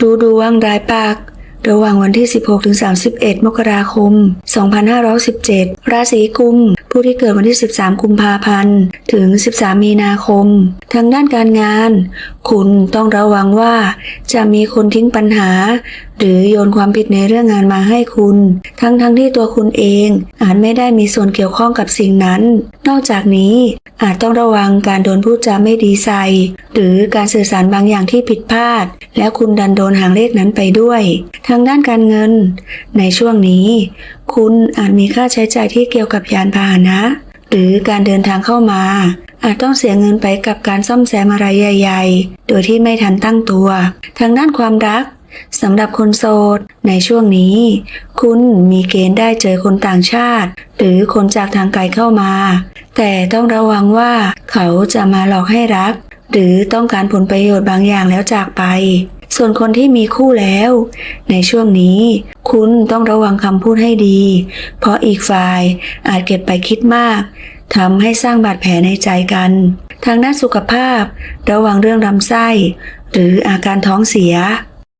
ดูดวงรายปักระหว่างวันที่ 16ถึง31 มกราคม 2517 ราศีกุม ผู้ที่เกิดวันที่ 13 กุมภาพันธ์ ถึง 13 มีนาคม ทางด้านการงาน คุณต้องระวังว่า จะมีคนทิ้งปัญหา หรือโยนความผิดในเรื่องงานมาให้คุณ ทั้งๆทที่ตัวคุณเองอาจไม่ได้มีส่วนเกี่ยวข้องกับสิ่งนั้น นอกจากนี้ อาจต้องระวังการโดนพูดจาไม่ดีใส่หรือการสื่อสารบางอย่างที่ผิดพลาด แล้วคุณดันโดนหางเลขนั้นไปด้วย ทางด้านการเงิน ในช่วงนี้ คุณอาจมีค่าใช้จ่ายที่เกี่ยวกับยานพาหนะ หรือการเดินทางเข้ามา อาจต้องเสียเงินไปกับการซ่อมแซมอะไรใหญ่ๆ โดยที่ไม่ทันตั้งตัว ทางด้านความรักสำหรับคนโสด ในช่วงนี้ คุณมีเกณฑ์ได้เจอคนต่างชาติ หรือคนจากทางไกลเข้ามา แต่ต้องระวังว่าเขาจะมาหลอกให้รัก หรือต้องการผลประโยชน์บางอย่างแล้วจากไป ส่วนคนที่มีคู่แล้ว ในช่วงนี้ คุณต้องระวังคำพูดให้ดี เพราะอีกฝ่ายอาจเก็บไปคิดมากทำให้สร้างบาดแผลในใจกัน ทางด้านสุขภาพ ระวังเรื่องลำไส้ หรืออาการท้องเสีย